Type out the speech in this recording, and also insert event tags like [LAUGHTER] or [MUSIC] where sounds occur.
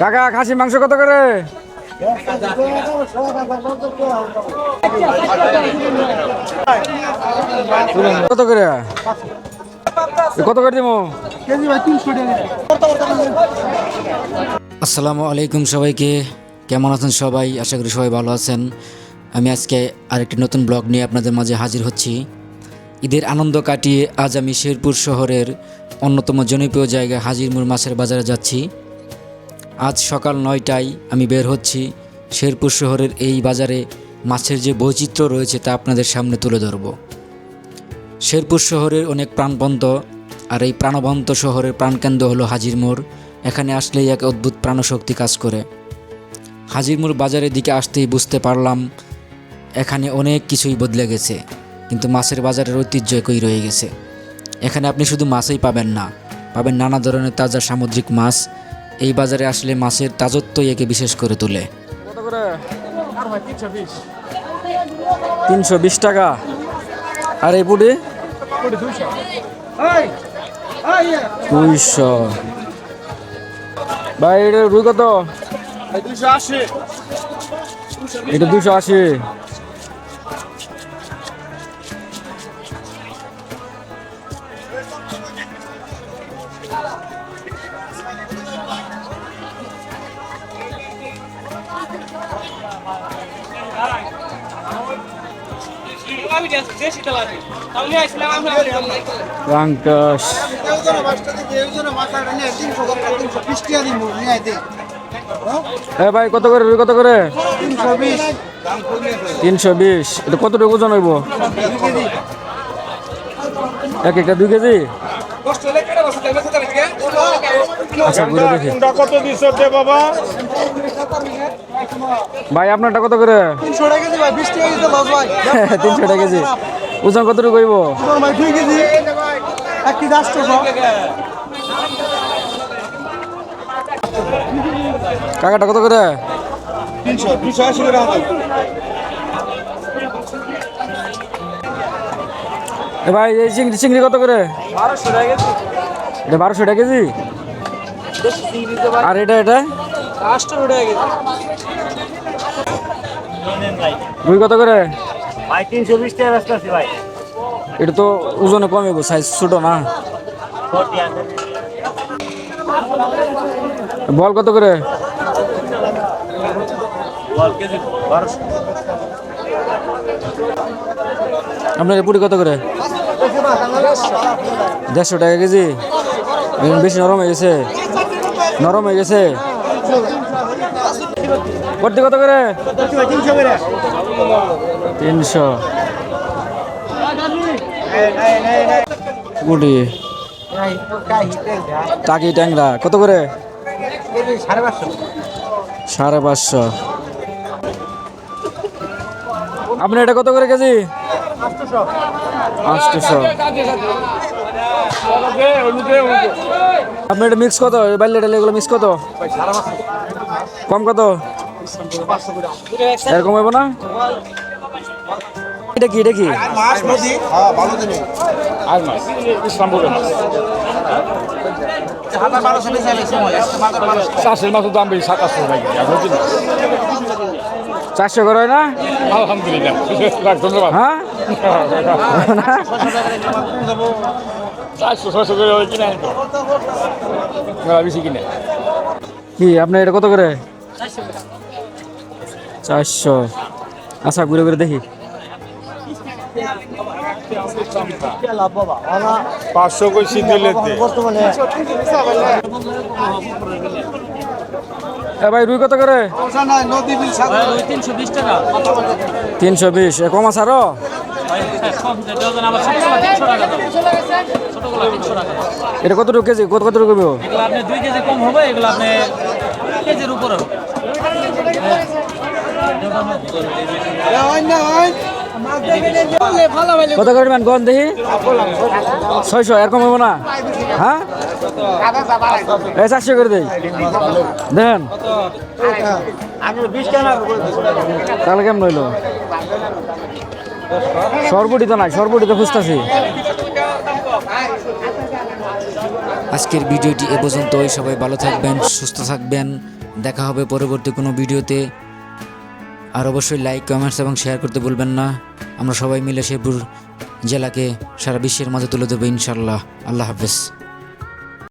কাকা খাসি মাংস কত করে? কত করে? কত করে দিব আসসালামু আলাইকুম সবাইকে। কেমন আছেন সবাই? আশা করি সবাই ভালো আছেন। আমি আজকে আরেকটি নতুন ব্লগ নিয়ে আপনাদের মাঝে হাজির হচ্ছি। ঈদের আনন্দ কাটিয়ে আজ আমি শেরপুর শহরের অন্যতম জনপ্রিয় জায়গা হাজিরমুর মাছের বাজারে যাচ্ছি। আজ সকাল নয়টায় আমি বের হচ্ছি শেরপুর শহরের এই বাজারে মাছের যে বৈচিত্র্য রয়েছে তা আপনাদের সামনে তুলে ধরব। শেরপুর শহরের অনেক প্রাণবন্ত আর এই প্রাণবন্ত শহরের প্রাণকেন্দ্র হলো হাজিরমোড় এখানে আসলেই এক অদ্ভুত প্রাণশক্তি কাজ করে। হাজিরমোড় বাজারের দিকে আসতেই বুঝতে পারলাম এখানে অনেক কিছুই বদলে গেছে, কিন্তু মাছের বাজারের ঐতিহ্য একই রয়ে গেছে। এখানে আপনি শুধু মাছই পাবেন না, পাবেন নানা ধরনের তাজা সামুদ্রিক মাছ এই বাজারে আসলে মাছের তাজত্বই একে বিশেষ করে তোলে। তিনশো বিশ। টাকা। আর এই পুটি? দুইশো। ভাই এটা রুই কত? এটা দুশো আশি। রাঙ্কাস এ ভাই কত করে কত করে? তিনশো বিশ। এটা কতটুকু ওজন হইব? এক একটা দুই কেজি? আচ্ছা ঘুরে দেখি। কত দিছ বাবা? ভাই আপনারটা কত করে? তিনশো টাকা কেজি ভাই বিশ টাকা কেজি লস ভাই। [LAUGHS] তিনশো টাকা কেজি। ওজন কতটুকু হইব তোমার ভাই দুই কেজি। এক কেজি আটশোশো কাকাটা কত করে? তিনশো দুশো আশি করে ভাই এই চিংড়ি চিংড়ি কত করে? বারোশো টাকা এটা বারোশো টাকা কেজি? আর এটা এটা? রুই কত করে? ভাই তিনশো বিশ টাকা ব্যস্ত আছি ভাই। এটা তো ওজনে কমে সাইজ ছোট না। বল কত করে? আপনার পুরি কত করে? দেড়শো টাকা কেজি। বেশি নরম হয়ে গেছে। নরম হয়ে গেছে? ভর্তি কত করে? তিনশো। গুটি। টাকি ট্যাংরা, কত করে? সাড়ে পাঁচশো। সাড়ে পাঁচশো আপনি এটা কত করে কেজি? আটশোশো আপনি এটা মিক্স কত? বাইলে টাইলে এগুলো মিক্স কত? কম কত? এরকম হইব না? এটা কি এটা কি? হবে চাষের মাছের দাম বেশি সাতাশশো চারশো করে হয় না? আলহামদুলিল্লাহ। ধন্যবাদ। হ্যাঁ? [LAUGHS] চারশো ছয়শো করে হবে কিনা মেলা বেশি কিনে। কি আপনি এটা কত করে? চারশো আচ্ছা ঘুরে ঘুরে দেখি। পাঁচশো কইছি দিলে এ ভাই রুই কত করে? তিনশো বিশ টাকা। তিনশো বিশ। এ কম আছে আরও? ডজন আবার ছোটগুলো তিনশো টাকা দাম ছোটগুলো তিনশো টাকা এটা কতটুকু কেজি? কত কতটুকু হবে? এগুলো আপনি দুই কেজি কম হবে এগুলো আপনি কেজির উপরে কত করে মান গন দেখি। ছয়শো এরকম হব না? হ্যাঁ? এই চারশো করে দেই। দেখেন তাহলে কেমন রইল সরবটি তো নাই, সরবটি তো খুঁজতেছি। আজকের ভিডিওটি এ পর্যন্তই, সবাই ভালো থাকবেন, সুস্থ থাকবেন, দেখা হবে পরবর্তী কোনো ভিডিওতে। আর অবশ্যই লাইক কমেন্টস এবং শেয়ার করতে ভুলবেন না। আমরা সবাই মিলে শেরপুর জেলাকে সারা বিশ্বের মাঝে তুলে দেবো ইনশাল্লাহ আল্লাহ হাফেজ।